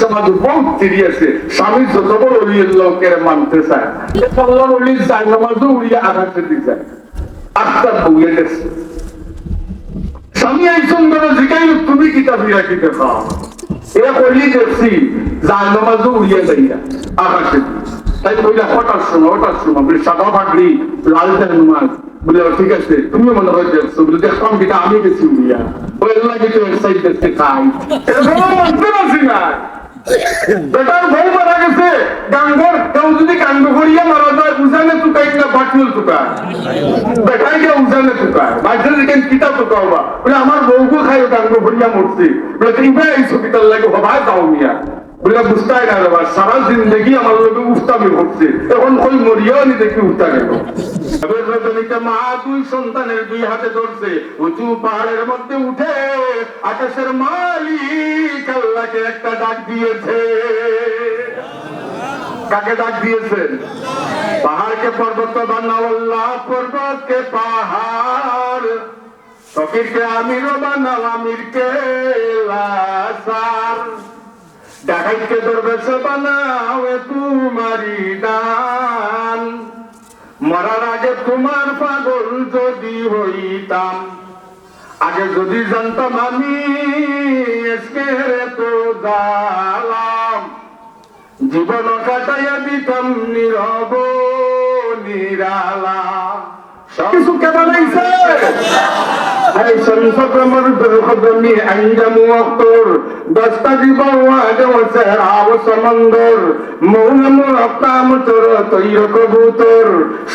সমাজ বহুত চিরি স্বামী যত বড় লোকের মানতে চায় আল্লাহ যায় উড়িয়ে আঘাতে দিতে আত্মার বউয়ে গেছে। স্বামী এই সুন্দর জিগাই তুমি কিতাব রাখিতে খাও এ কইলি দেখছি যায় নামাজও উড়িয়ে যাইয়া আকাশে তাই বইলা হঠাৎ শোনো হঠাৎ শোনো সাদা ভাগড়ি লাল তেল নামাজ বলে ঠিক আছে তুমি মনে হয় দেখছ, বলে দেখলাম কিটা আমি গেছি উড়িয়া ওই লাগে তো এক্সাইট দেখতে খাই। এরকম মানতে পারছি না বেটার বউ মারা গেছে। গাঙ্গর কেউ যদি কান্ড করিয়া মারা যায়, উজানে তুকাই না বাটুল তুকায় বেটাই কে উজানে তুকায় বাচ্চা দিকে কিতা তুকা হবা বলে আমার বউকে খাই কান্ড করিয়া মরছি বলে তুমি এই ছবিটার লাগে হবা যাও মিয়া। সারা আমার মরিয়াও মা দুই সন্তানের দুই হাতে ধরছে। উঁচু পাহাড়ের মধ্যে মালিক ডাক দিয়েছে। কাকে ডাক দিয়েছেন পাহাড়কে পর্বত বানাও আল্লাহ, পর্বতকে পাহাড়। ফকিরকে আমির বানাও আমিরকে লাসার। ডাকাইকে দরবেশ বানাও তোমারি দান। মরার আগে তোমার পাগল যদি হইতাম, আগে যদি জানতাম আমি তো জালাম। জীবন কাটাইয়া দিতাম নীরব নিরালা। সব هل شمسك مرد الخضم عندم وقتر دستج بواد وسهرع وسمندر مون مرقع متر طير كبوتر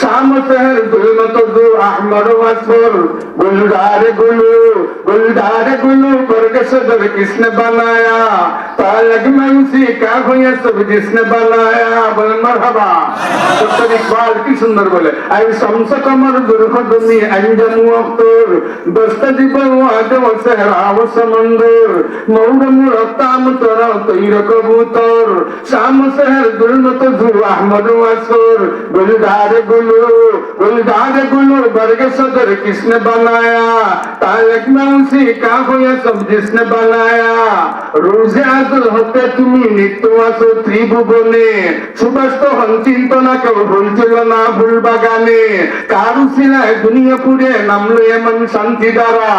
شام سهر ظلمة ذو أحمر وأصفر گلدار گلو گلدار گلو برگ صدر کس نے بنایا تالگ میں اسی کا ہویا سب جس نے بنایا بل مرحبا سب اقبال کی سندر بولے اے شمس کمر درخ دنی انجم وقتر تستجب الوعد والسهرة والسمندر موجم رطام ترى طير كبوتر شام سهر ظلم تزور أحمد واسور گلدار گلو گلدار گلو برگ صدر کس نے بنایا تالک میں اسی کا ہویا سب جس نے بنایا روزে আজল হতে তুমি নিত্য আছো ত্রিভুবনে সুবাস তো হন চিন্তনা কেউ ভুলছিল না ভুল বাগানে কারু সিলায় দুনিয়া পুরে নামলো এমন শান্তি দ্বারা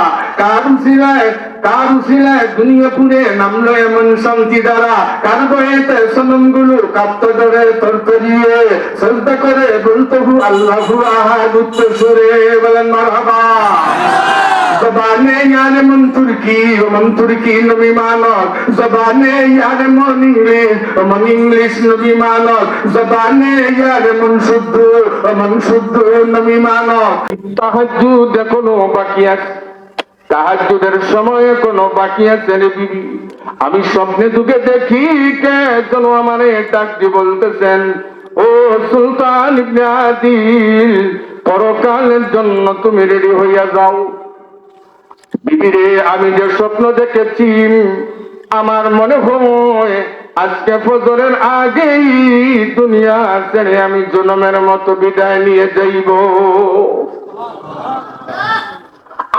কারু শিলায় কারু শিলায় দুনিয়া পুরে নামলো এমন শান্তি দ্বারা। কার বয়েতে সনমগুলো কাপ্ত ধরে তরতরিয়ে সজদা করে বলতো হু আল্লাহু আহাদ উত্তর সুরে বলেন, মারহাবা। জবানে ইয়ারে মন তুর্কি ও মন তুর্কি নবী মানক জবানে ইয়ারে মন বাকি আছে। তাহাজ্জুদের সময় এখনও বাকি আছে রে বিবি? আমি স্বপ্নে দুকে দেখি কে যেন আমারে ডাক দিয়ে বলতেছেন, ও সুলতান ইবনে আদিল, পরকালের জন্য তুমি রেডি হইয়া যাও। বিবিরে আমি যে স্বপ্ন দেখেছি, আমার মনে হয় আজকে ফজরের আগেই দুনিয়া ছেড়ে আমি জনমের মতো বিদায় নিয়ে যাইব।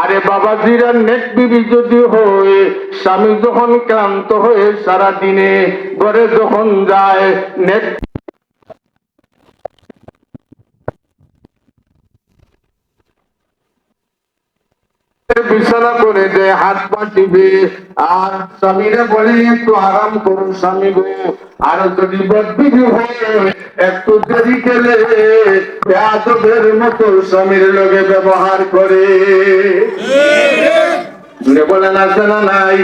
আরে বাবা জিরা নেক বিবি যদি হয়, স্বামী যখন ক্লান্ত হয়ে সারা দিনে ঘরে যখন যায়, নেক বিছানা করে দেয় হাত পা টিপে। আর স্বামীরা বলে, একটু আরাম করো স্বামী গো। আর যদি বদবিধি হয়, একটু দেরি গেলে বেয়াদবের মতো স্বামীর লগে ব্যবহার করে। জুড়ে বলেন আছে না নাই?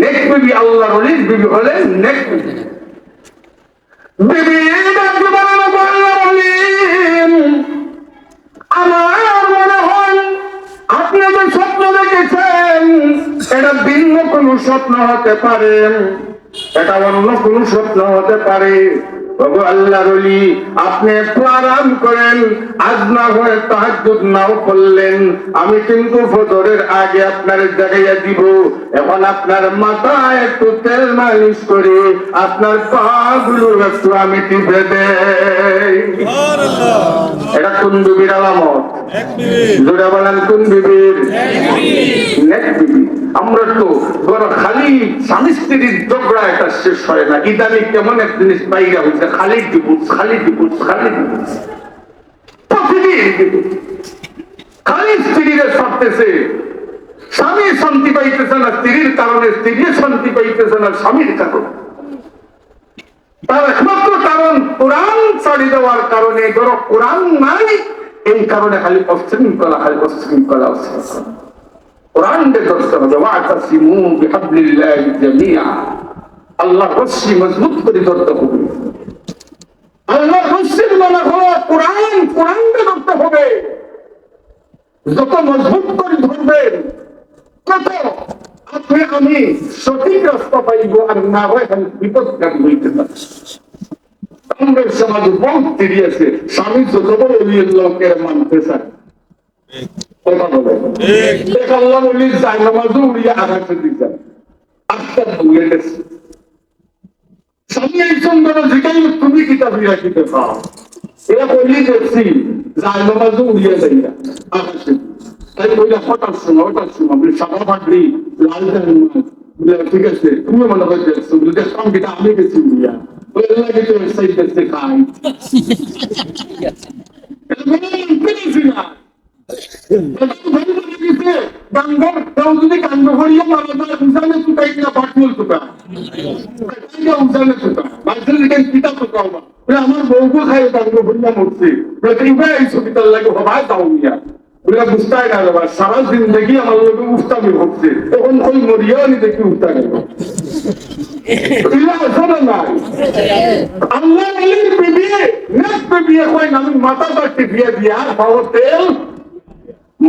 নেক আল্লাহ রলির বিবি হলেন নেক আমার দেখেছেন এটা ভিন্ন কোন স্বপ্ন হতে পারে এটা অন্য কোন স্বপ্ন হতে পারে। ওগো আল্লাহর ওলি আপনি একটু আরাম করেন আজ না হয় তাহাজ্জুদ নাও করলেন। আমি কিন্তু ফজরের আগে আপনার জায়গায় দিব। এখন আপনার মাথায় একটু তেল মালিশ করে আপনার পা গুলো একটু আমি টিপে দেই। এটা কোন বিবির আলামত? জোরে বলেন কোন বিবির? নেক বিবি। আমরা তো বড় খালি স্বামী স্ত্রীর এটা শেষ হয় না। ইদানি কেমন এক জিনিস বাইরে হয়েছে খালি খালি খালি। খালি স্বামী শান্তি পাইতেছে না, স্ত্রীর কারণে স্ত্রী শান্তি পাইতেছে না, স্বামীর কারণে। তার একমাত্র কারণ কোরআন দেওয়ার কারণে, ধরো কোরআন নাই, এই কারণে খালি অশৃঙ্খলা খালি অশৃঙ্খলা অশৃঙ্খলা কোরআন দিয়ে ধরতে হবে ওয়াতাসিমু বিহাবলিল্লাহি জামিআ। আল্লাহ রশ্মি মজবুত করে ধরতে হবে আল্লাহ রশ্মির মানে হলো কোরআন কোরআন দিয়ে ধরতে হবে। যত মজবুত করে ধরবেন কত আপনি, আমি সঠিক রাস্তা পাইব আর না হয় খালি বিপদকারী হইতে পারি। আমাদের সমাজে বহুত তিরি আছে, স্বামী যত বড় লোকের মানতে চায়। কথা বলে আল্লাহ বলি যায় উড়িয়ে আকাশে দিতে আস্তে ভুলে গেছে স্বামী এই সুন্দর জিগাই তুমি কিতাব রাখিতে পাও এরা বলি দেখছি যায় নামাজও উড়িয়ে না। আকাশে তাই বললে হঠাৎ শোনো হঠাৎ শোনো বলে সাদা পাগড়ি লাল ঠিক আছে তুমি মনে বলে দেখলাম কিটা আমি গেছি উড়িয়া আল্লাহ কিছু সেই দেখতে খাই এটা পেরেছি গাঙ্গার কেউ যদি কাণ্ড করিয়া মারা যায় উজানে চুকাই কিনা বাটমূল চুকা উজানে চুকা বাচ্চার দিকে পিতা চুকা হবা আমার বউকে খাই কাণ্ড করিয়া মরছে সারা জিন্দগি আমার উস্তামি হচ্ছে তখন ওই মরিয়াও নি দেখি উস্তা গেল আমি মাথা বাড়তে দিয়ে বাবা তেল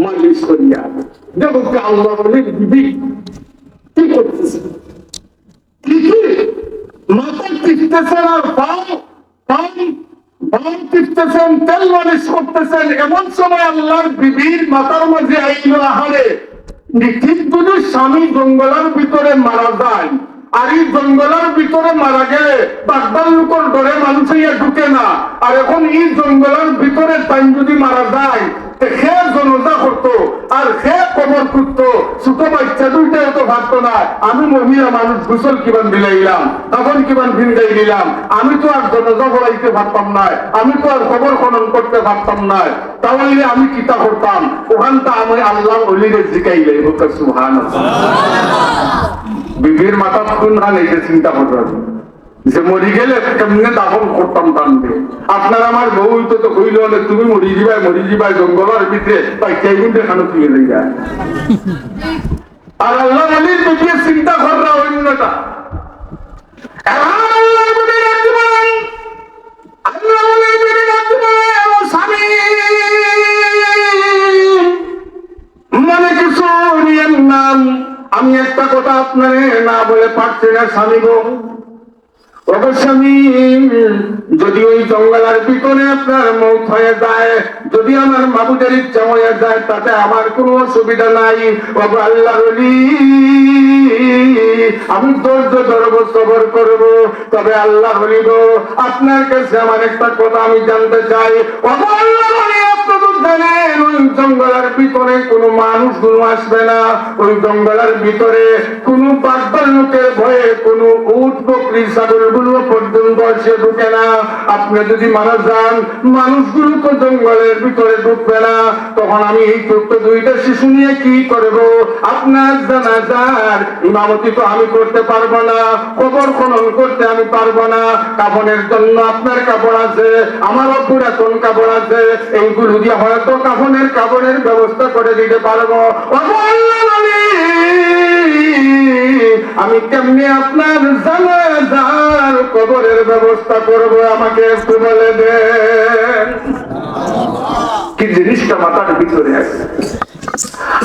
মালিশ করিয়া দেখো কি আল্লাহ আলীর বিবি কি করতেছে? কি কি? মাথা টিপতেছেন আর পাও পাও পাও টিপতেছেন, তেল মালিশ করতেছেন। এমন সময় আল্লাহর বিবির মাথার মাঝে আইল আহারে। ঠিক যদি স্বামী জঙ্গলের ভিতরে মারা যায়, আর এই জঙ্গলের ভিতরে মারা গেলে বাগদার লোকের ডরে মানুষ ঢুকে না। আর এখন এই জঙ্গলের ভিতরে টাইম যদি মারা যায় সে জনজা করতো আর সে কবর করতো ছোট বাচ্চা দুইটাও তো ভাবতো না আমি মহিলা মানুষ গুসল কিমান বিলাইলাম তখন কিমান ভিন্দাই দিলাম। আমি তো আর জনজা বলাইতে পারতাম না আমি তো আর কবর খনন করতে পারতাম না তাহলে আমি কিতা করতাম ওখানটা আমি আল্লাহ অলিরে জিকাইলে হোক সুহান বিবির মাথা কোন হান এই চিন্তা করতে হবে যে মরি গেলে কেমনে দাফন করতাম টানবে আপনার আমার বউ তো তো কইল না তুমি মরি যাবাই মরি যাবাই জঙ্গলের ভিতরে, তাই চাই কিন্তু এখানে তুলে দিয়ে যায় আর আল্লাহ আলীর বিবির চিন্তা করা অন্যটা। আমি একটা কথা আপনারে না বলে পারছি না, স্বামী গো। যদি ওই জঙ্গলের ভিতরে আপনার মৌত হয়ে যায়, যদি আমার মাবুদের ইচ্ছা হয়ে যায়, তাতে আমার কোনো অসুবিধা নাই। বাবু আল্লাহ আমি ধৈর্য ধরবো, সবর করব। তবে আল্লাহ হলিব আপনার কাছে আমার একটা কথা আমি জানতে চাই। বাবু আল্লাহ আপনি ওই জঙ্গলের ভিতরে কোনো আসবে না। ওই জঙ্গলের ভিতরে কোনো লোকের ভয়ে কোনো বকরি পর্যন্ত এসে ঢুকে না। আপনি যদি মারা যান, মানুষগুলো তো জঙ্গলের ভিতরে ঢুকবে না। তখন আমি এই ছোট্ট দুইটা শিশু নিয়ে কি করব? আপনার জানাজার ইমামতি তো আমি করতে পারব না। কবর খনন করতে আমি পারব না। কাপড়ের জন্য আপনার কাপড় আছে, আমার অপুর এখন কাপড় আছে। এইগুলো দিয়ে হয়তো কাপড়ের কাপড়ের ব্যবস্থা করে দিতে পারব। বলি, আমি কেমনি আপনার জানাজার কবরের ব্যবস্থা করব আমাকে একটু বলে দেন। কি জিনিসটা মাথার ভিতরে আছে?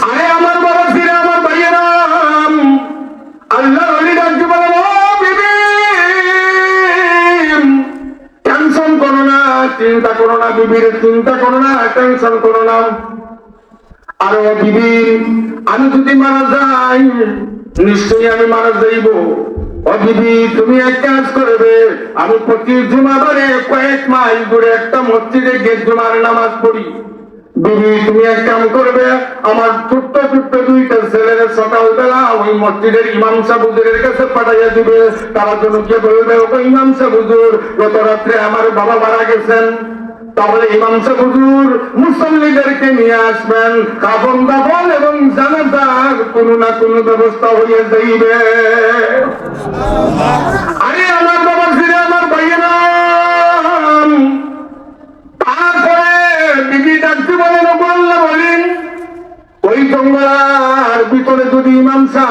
আরে আমার বড় ফিরে আমার ভাইয়েরা আল্লাহ অলি ডাকতে বলেন চিন্তা করো না, বিবির চিন্তা করো না, টেনশন করো না। আর বিবি, আমি যদি মারা যাই, নিশ্চয়ই আমি মারা যাইব। ও বিবি, তুমি এক কাজ করবে, আমি প্রতি জুমাবারে কয়েক মাইল দূরে একটা মসজিদে গিয়ে জুমার নামাজ পড়ি। বিবি তুমি এক কাম করবে, আমার ছোট্ট ছোট্ট দুইটা ছেলের সকালবেলা ওই মসজিদের ইমাম কাছে পাঠাইয়া দিবে। তারা গিয়ে বলবে ও ইমাম সাহুজুর গত রাত্রে আমার বাবা মারা গেছেন। তাহলে ইমাম সাহুজুর মুসল্লিদেরকে নিয়ে আসবেন। কাফন দাফন এবং জানাজার কোনো না কোনো ব্যবস্থা হইয়া যাইবে। আরে আমার বাবা ফিরে আমার ভাইয়েরা বিবি ডাকতে বলেন ও বললে বলেন ওই জঙ্গলার ভিতরে যদি ইমাম সাহেব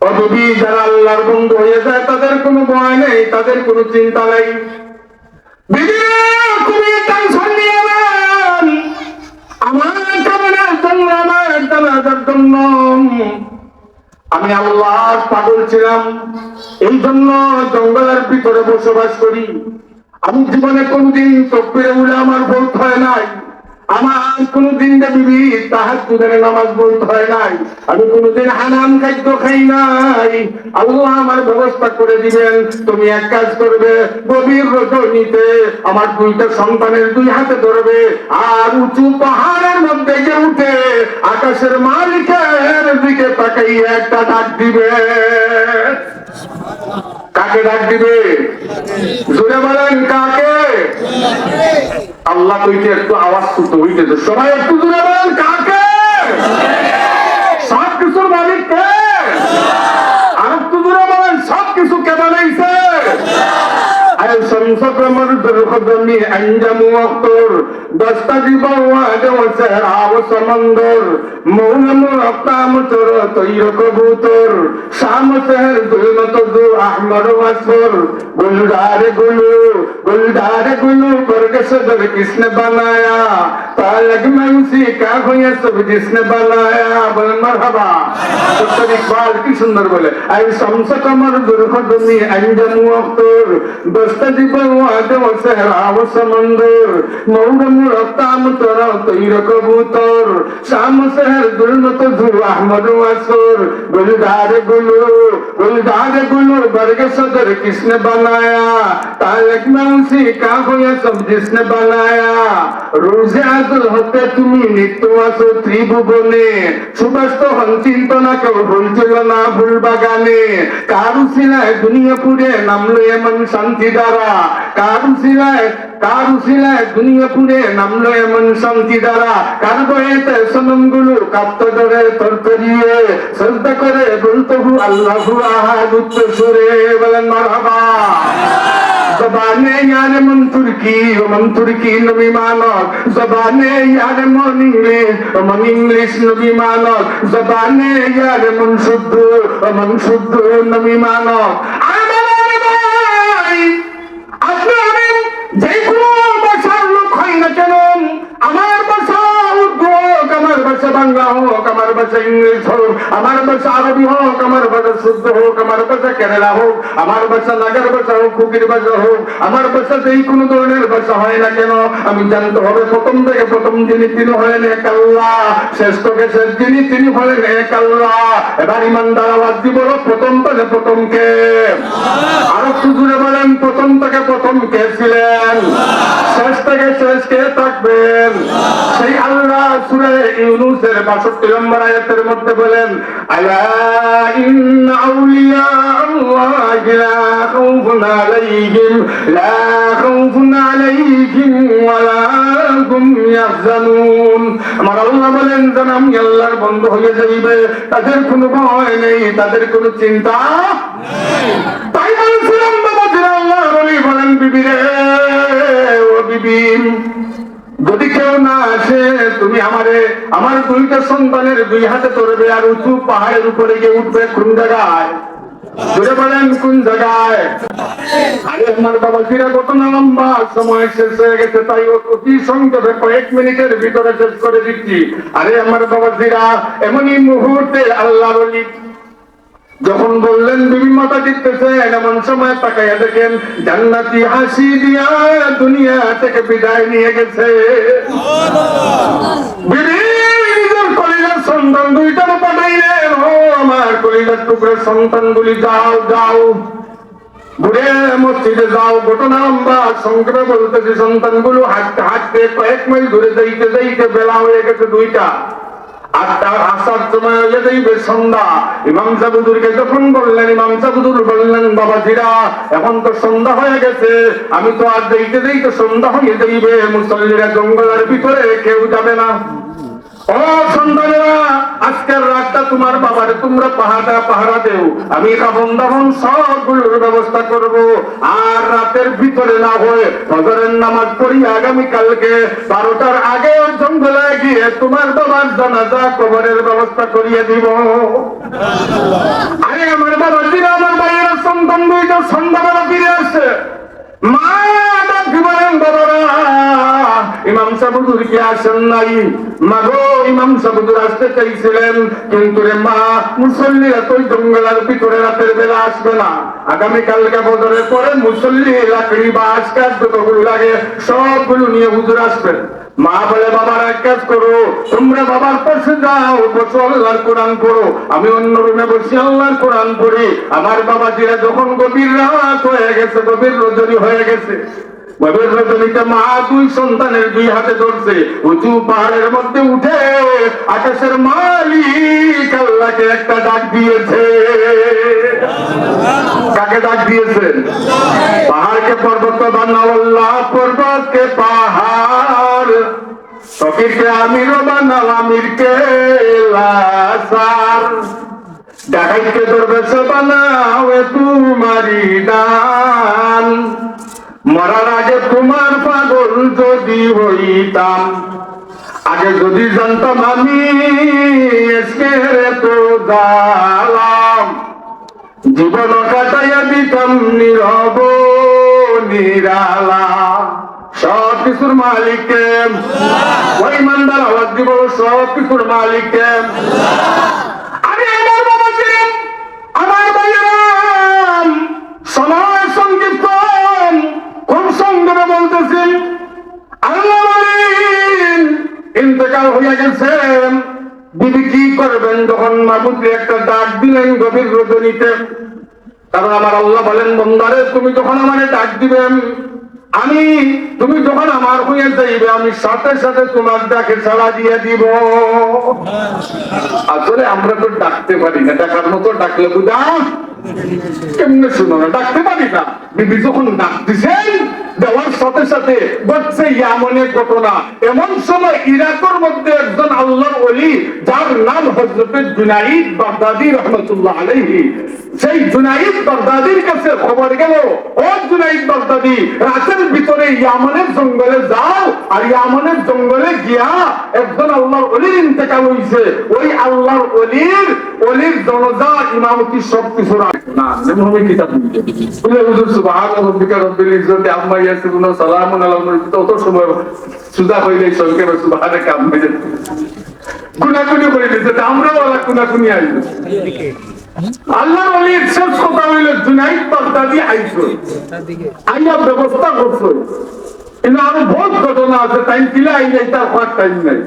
ও যারা আল্লাহর বন্ধু হয়ে যায়, তাদের কোনো ভয় নেই, তাদের কোনো চিন্তা নেই। আমি আল্লাহ পাগল ছিলাম। এই জন্য জঙ্গলের ভিতরে বসবাস করি। আমি জীবনে কোনদিন তকবিরে উঠে আমার বলতে হয় নাই। আমার কোনদিন বিবি তাহার তুদের নামাজ বলতে হয় নাই। আমি কোনদিন হানাম খাদ্য খাই নাই। আল্লাহ আমার ব্যবস্থা করে দিবেন। তুমি এক কাজ করবে, গভীর রজনীতে আমার দুইটা সন্তানের দুই হাতে ধরবে, আর উঁচু পাহাড়ের মধ্যে উঠে আকাশের মালিকের দিকে তাকাইয়া একটা ডাক দিবে। কাকে ডাক দিবে? জোরে বলেন, কাকে? আল্লাহ কইতে একটু আওয়াজ করতে হইতেছে। সবাই একটু জোরে বলেন, কাকে সব কিছুর মালিক কে আর একটু জোরে বলেন সব কিছু কে বানাইছে سقمر بالخضم أنجم وقتر دستج بواد وسهراب سمندر مون مرقع متر طير كبوتر شام سهر ظلمة ذو أحمر وأصفر گلدار گلو گلدار گلو پر کے صدر کس نے بنایا تالگ میں اسی کا ہویا سب جس نے بنایا بل مرحبا سب اقبال کی سندر بولے اے شمس کمر درخ دنی انجم وقتر دستج بواد सहराव समंदर मौगम रताम तरा तैर कबूतर शाम सहर दुल्म तो धुर अहमद वासुर गुलदार गुलू गुलदार गुलू बर्ग सदर किसने बनाया तालक में उसी का होया सब जिसने बनाया रोजे आजुल হতে তুমি নিত্য আছো ত্রিভুবনে সুবাস তো হন চিন্তনা কেউ ভুলছিল না ভুল বাগানে কারু শিলায় দুনিয়া পুরে নামলো এমন শান্তি দ্বারা কারু শিলায় কারু শিলায় দুনিয়া পুরে নামলো এমন শান্তি দ্বারা। কার বয়েতে সনমগুলো কাপ্ত ধরে তরতরিয়ে। সজদা করে বলতো হু আল্লাহ আহাদ উত্তর সুরে বলেন, মারহাবা। জবানে ইয়ারে মন তুর্কি ও মন তুর্কি নবী মানক জবানে ইয়ারে মন ইংলিশ ও মন ইংলিশ নবী মানক জবানে ইয়ারে মন শুদ্ধ ও মন শুদ্ধ নবী মানক বাংলা হোক, আমার ভাষা ইংলিশ হোক, আমার ভাষা আরবি হোক, আমার ভাষা শুদ্ধ হোক, আমার ভাষা কেরালা হোক, আমার ভাষা নাগার ভাষা হোক, কুকির ভাষা হোক, আমার ভাষা যেই কোনো ধরনের ভাষা হয় না কেন, আমি জানতে হবে প্রথম থেকে প্রথম যিনি তিনি হলেন এক আল্লাহ, শেষ থেকে শেষ যিনি তিনি হলেন এক আল্লাহ। এবার ইমানদার আওয়াজ দিব প্রথম থেকে প্রথম কে? আরও সুজুরে বলেন, প্রথম থেকে প্রথম কে ছিলেন? শেষ থেকে শেষ থাকবেন। সেই আল্লাহ সুরে ইউনুসের বাষট্টি নম্বর আয়াতের মধ্যে বলেন, আলা ইন্না আল্লাহ লা খাউফুন আলাইহিম, লা খাউফুন আলাইহিম ওয়ালা হুম ইয়াহজানুন। আমার আল্লাহ বলেন যেন আমি আল্লাহর বন্ধু হয়ে যাইবে। তাদের কোনো ভয় নেই, তাদের কোনো চিন্তা তাই বলছিলাম বাবা বলেন বিবি রে যদি কেউ না আসে, তুমি আমারে, আমার দুইটা সন্তানের দুই হাতে ধরবে আর উঁচু পাহাড়ের উপরে গিয়ে উঠবে কোন জায়গায়? কয়েক মিনিটের ভিতরে দিচ্ছি। আরে আল্লাহ যখন বললেন বিবি জিততেছে এমন সময় তাকাইয়া দেখেন, জান্নাতি হাসি দিয়া দুনিয়া থেকে বিদায় নিয়ে গেছে। সন্তান দুইটার আমার যাও যাও। ঘুরে মসজিদে যাও, ঘটনা বলতেছি, সন্তানগুলো হাঁটতে মাইল ঘুরে যাইতে বেলা হয়ে গেছে দুইটা। আর তার আসার সময় হয়ে যাইবে সন্ধ্যা। ইমাম সাবুদুরকে যখন বললেন, ইমাম সাবুদুর বললেন বাবা জিরা এখন তো সন্ধ্যা হয়ে গেছে। আমি তো আর দেখতে দেখতে সন্ধ্যা হয়ে যাইবে। মুসল্লিরা জঙ্গলের ভিতরে কেউ যাবে না। ও সন্তানেরা, আজকের রাতটা তোমার বাবার, তোমরা পাহাড়া পাহারা দেও। আমি কাবন দাবন সবগুলোর ব্যবস্থা করব। আর রাতের ভিতরে নামাজ পড়ি আগামী বারোটার আগে জঙ্গলে গিয়ে তোমার বাবার জানাজা কবরের ব্যবস্থা করিয়ে দিব। আরে আমার বাবা দিন আমার বাইরের সন্তান, দুইটা সন্ধ্যাবেলা ফিরে আসছে। মা ডাক বলেন বাবারা। ইমাম সাবুদুর কি আসেন নাই। মাগো, ইমাম সাবুদুর আসতে চাইছিলেন, কিন্তু রে মা মুসল্লিরা তো জঙ্গলের ভিতরে রাতের বেলা আসবে না। আগামী কালকে বদরের পরে মুসল্লি লাকড়ি বা আজকাল যতগুলো লাগে, সবগুলো নিয়ে হুজুর আসবেন মা বলে, বাবার এক কাজ করো, তোমরা বাবার পাশে যাও, বসো, আল্লাহর কোরআন পড়ো। আমি অন্য রুমে বসে, আল্লাহর কোরআন পড়ি। আমার বাবা জিরা যখন গভীর রাত হয়ে গেছে, গভীর রজনী হয়ে গেছে। গভীর রজনীতে মা দুই সন্তানের দুই হাতে ধরছে। উঁচু পাহাড়ের মধ্যে উঠে আকাশের মালিক ডাক দিয়েছে। কাকে ডাক দিয়েছেন? পাহাড়কে পর্বত বানাও আল্লাহ পর্বতকে পাহাড়। ফকিরকে আমির বানাও আমিরকে লাসার। ডাকাইকে দরবেশ বানাও তোমারি দান। মরার আগে তোমার পাগল যদি হইতাম, আগে যদি জানতাম আমি তো দালাম। জীবন কাটাইয়া দিতাম নীরব নিরালা। সব কিছুর মালিককে ওই মান্দার আওয়াজ দিব, সব কিছুর মালিককে গেছেন কি করবেন? একটা ডাক দিলেন গভীর কারণ আমার আল্লাহ বলেন তুমি যখন আমারে ডাক দিবেন আমি, তুমি যখন আমার হয়ে যাইবে, আমি সাথে সাথে তোমার ডাকে সাড়া দিয়ে দিব। আসলে আমরা তো ডাকতে পারি না ডাকার মতো ডাকলে বুঝা, কেমনে শুনো না, ডাকতে পারি না। বিবি যখন ডাকতেছেন দেওয়ার সাথে সাথে ঘটছে ইয়ামনের ঘটনা এমন সময় ইরাকের মধ্যে একজন আল্লাহর ওলি, যার নাম হজরতে জুনাইদ বাগদাদি রহমতুল্লাহ আলাইহি। সেই জুনাইদ বাগদাদির কাছে খবর গেল, ও জুনাইদ বাগদাদি, রাতের ভিতরে ইয়ামনের জঙ্গলে যাও, আর ইয়ামনের জঙ্গলে গিয়া একজন আল্লাহর অলির ইন্তেকাল হইছে। ওই আল্লাহর অলির অলির জনজা, ইমামতি সব কিছু না নেমহমি কিতাব বলে, হুজুর সুবহান রাব্বিকা রব্বিল ইজ্জতি আম্মা ইয়াসিফুন সালামুন আলাল সময় গুনাগুনি করে দিতে আমরাও আলা গুনাগুনি আইবো আল্লাহ অলির শেষ কথা জুনাইদ, বাগদাদি আইছো আইয়া ব্যবস্থা করছ। আরও বহুত ঘটনা আছে টাইম আই নাই তার টাইম নাই।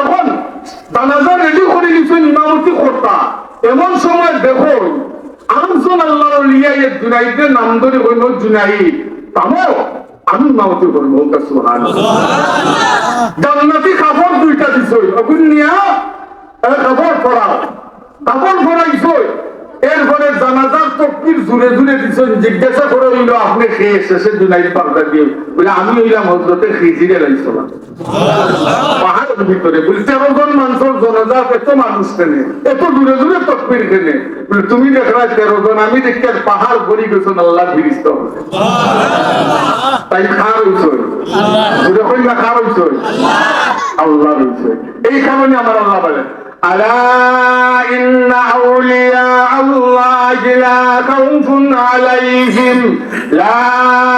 এখন জানাজা রেডি করে ইমামতি এমন সময় দেখো আমজন আল্লাহর জুনাইদের নাম ধরে হইল জুনাইদ তামো আমি করব সুবহানাল্লাহ। জান্নাতি কাপড় দুইটা দিছই। অগুন নিয়া কাপড় পরাও। কাপড় পরাইছই। এরপরে জানাজার তকবির জুড়ে জুড়ে দিচ্ছেন জিজ্ঞাসা করে হইল আপনি খেয়ে শেষে জুনাইদ পাল্টা দিয়ে বলে আমি হইলাম হজরতে খিজিরে লাইছিলাম পাহাড়ের ভিতরে জন মানুষের এত মানুষ কেনে? এত দূরে দূরে তকবির কেনে? বলে তুমি দেখলা তেরো জন আমি দেখতে পাহাড় ভরি গেছেন আল্লাহ ফিরিস্ত তাই খার হইছ। দূরে কই না খার হইছ। আল্লাহ। হইছে এই কারণে আমার আল্লাহ বলে ألا إن أولياء الله لا خوف عليهم لا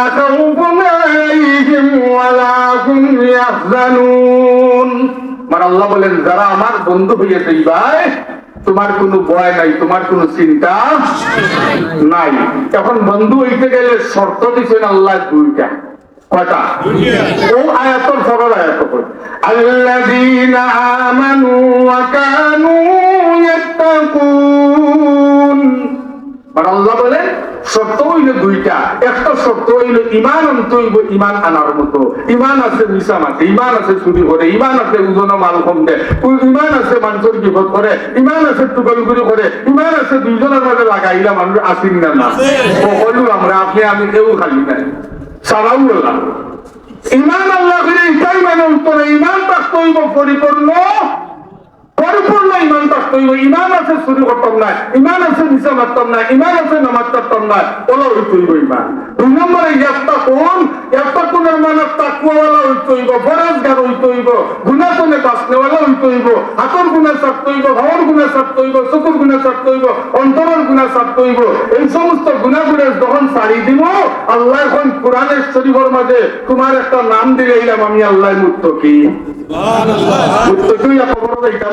خوف عليهم ولا هم يحزنون আমার আল্লাহ বলেন যারা আমার বন্ধু হয়ে যাইবাই তোমার কোনো ভয় নাই তোমার কোনো চিন্তা নাই এখন বন্ধু হইতে গেলে শর্ত দিচ্ছেন আল্লাহ দুইটা কয়টা ও আয়াতর সরল আয়াত কই আল্লাযীনা আমানু ওয়া কানু ইয়াত্তাকুন। আর আল্লাহ বলে শর্ত হইল দুইটা। একটা শর্ত হইল ইমান আনতে ইমান আনার মতো। ইমান আছে ইমান আছে চুরি করে ইমান আছে ওজন মাল কম দেয়। ইমান আছে মানুষের বিপদ করে ইমান আছে টুকলগুলি করে ইমান আছে দুইজনের মাঝে লাগাইলা মানুষ আসিন না না। সকলো আমরা আপনি আমি কেউ খালি নাই। বললাম ইমান আল্লাহ করে এটাই মানে উত্তরে ইমান বাস্তব পরিপূর্ণ। পরিপূর্ণ ইমান থাকতে হইব ইমান আছে চুরি করতাম না ইমান আছে নিশা মারতাম না ইমান আছে নামাজ পড়তাম না ওলা হইব ইমান। দুই নম্বরে একটা কোন? একটা কোনের মানে তাকুয়াওয়ালা হইতে হইব ফরেজগার হইব গুণাতনে বাঁচনেওয়ালা হইতে হইব হাতর গুণা ছাড়তে হইব ভাবর গুণা ছাড়তে হইব চকুর গুণা ছাড়তে হইব অন্তরের গুণা ছাড়তে হইব এই সমস্ত গুণাগুণের যখন ছাড়ি দিব আল্লাহ এখন কোরআনের শরীফের মাঝে তোমার একটা নাম দিলে এলাম আমি আল্লাহ মুত্তকি। মুত্তকি খবর যাইতাম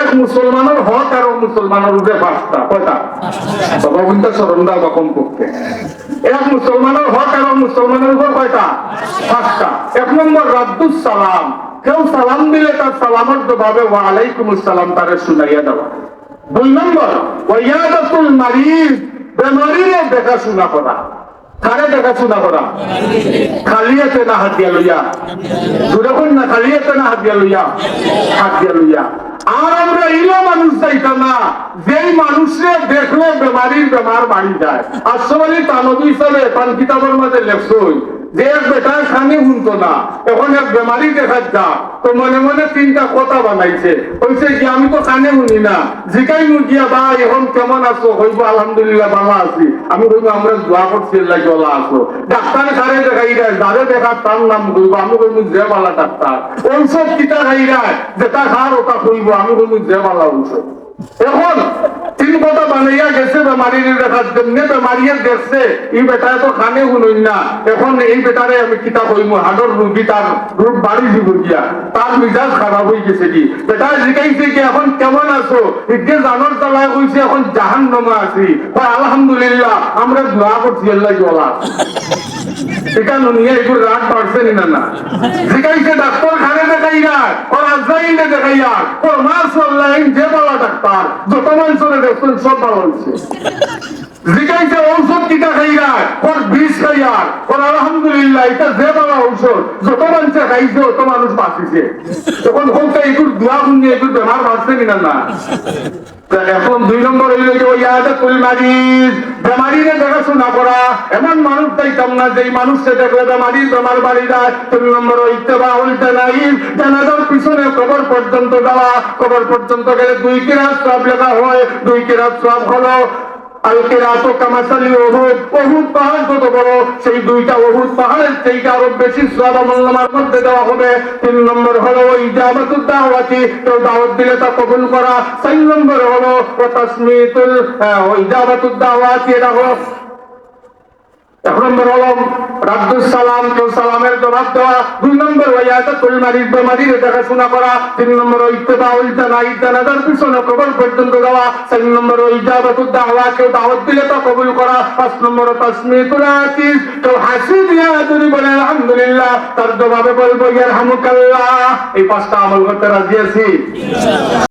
এক মুসলমানের হক আর মুসলমানের উপরে পাঁচটা, কয়টা? কিন্তু স্মরণদা বা কমপক্ষে এক মুসলমানের হক আর মুসলমানের উপর কয়টা? পাঁচটা। এক নম্বর, রাব্দুস সালাম। কেউ সালাম দিলে তার সালামের জবাবে ওয়া আলাইকুম সালাম তারে শুনাইয়া দেওয়া দুই নম্বর, ওয়াইয়াদাতুল মারিজ বেমারিরে দেখাশোনা করা। কারে দেখাশোনা করা? খালিয়াতে না হাত দিয়া লইয়া। দুরকম না, খালিয়াতে না হাত দিয়া লইয়া? হাত দিয়া লইয়া। আর আমরা ইলা মানুষ যাইতাম না। যেই মানুষে দেখলে বেমারির বেমার বাড়ি যায়। আসলে তানবী হিসাবে তান কিতাবের মাঝে লেখছই বেটার খানি শুনতো না এখন এক বেমারি দেখা যা, তো মনে মনে তিনটা কথা বানাইছে। আমি তো কানে শুনি না। জিকাই বা এখন কেমন আছো? হইব, আলহামদুলিল্লাহ আছি। আমি কইব আমরা দোয়া করছি ভালো আছো? ডাক্তার কারে দেখাই দেয়, যারে দেখা তার নাম কইব আমি কইব যে বালা ডাক্তার কিতা খাই দেয়? যেটা খার, ওটা কইব আমি কইব যে বালা এখন তিন কথা বানাইয়া গেছে, বেমারির দেখার জন্য বেমারিয়ে দেখছে, এই বেটায় তো খানে শুনুন না। এখন এই বেটারে আমি কিতা কইম? হাডর রুগী তার রূপ বাড়ি দিব গিয়া। তার মিজাজ খারাপ হয়ে গেছে কি? বেটা জিগাইছে কি, এখন কেমন আছো? ইকে জানর তালায় কইছে, এখন জাহান নমা আছি আলহামদুলিল্লাহ, আমরা দোয়া করছি, আল্লাহ এটা নিয়ে এগুলো রাত বাড়ছে না না। জিগাইছে ডাক্তার খানে দেখাই না। ওর আজরাইলে দেখাই না। ওর মাশাআল্লাহ এই যে বলা ডাক্তার, যত মানুষের দেখছেন সব হয়েছে জিগাইছে ঔষধ কিটা খাইয়া ওর বিষ খাইয়া ওর আলহামদুলিল্লাহ, এটা যে বলা ঔষধ, যত মানুষে খাইছে, অত মানুষ বাঁচিছে। তখন হোক এগুলো দোয়া শুনিয়ে এগুলো বেমার বাঁচছে কিনা না? এখন দুই নম্বর হইল যে ওই আয়াতুল মারিজ বেমারিরে দেখাশোনা করা, এমন মানুষ চাইতাম না যে মানুষকে দেখলে বেমারি তোমার বাড়ি যায়। তিন নম্বর ইত্তেবা উল্টে নাই জানাজার পিছনে কবর পর্যন্ত যাওয়া, কবর পর্যন্ত গেলে দুই কিরাত সব লেখা হয়, দুই কিরাত সব হলো। আল কিরাত কামাসালি ওহুদ ওহুদ পাহাড় কত বড়, সেই দুইটা ওহুদ পাহাড়ের থেকে আরও বেশি সব আমলনামার মধ্যে দেওয়া হবে। তিন নম্বর হলো ইজাবাতুদ দাওয়াতি, কেউ দাওয়াত দিলে তা কবুল করা। চার নম্বর হলো ও তাসমিতুল ইজাবাতুদ দাওয়াতি, এটা হলো এক নম্বর সালামের জবাব দেওয়া দুই নম্বর দেখাশোনা করা। তিন নম্বর ইত্তেবা ইত্তানা তার পিছনে কবর পর্যন্ত চার নম্বর দাওয়া। কেউ দাওয়াত দিলে তা কবুল করা। পাঁচ নম্বর তাসমিতুল আতিস কেউ হাসি দিয়া যদি বলে, আলহামদুলিল্লাহ তার জবাবে বলব, ইয়ারহামুকাল্লাহ এই পাঁচটা আমল করতে রাজি আছি?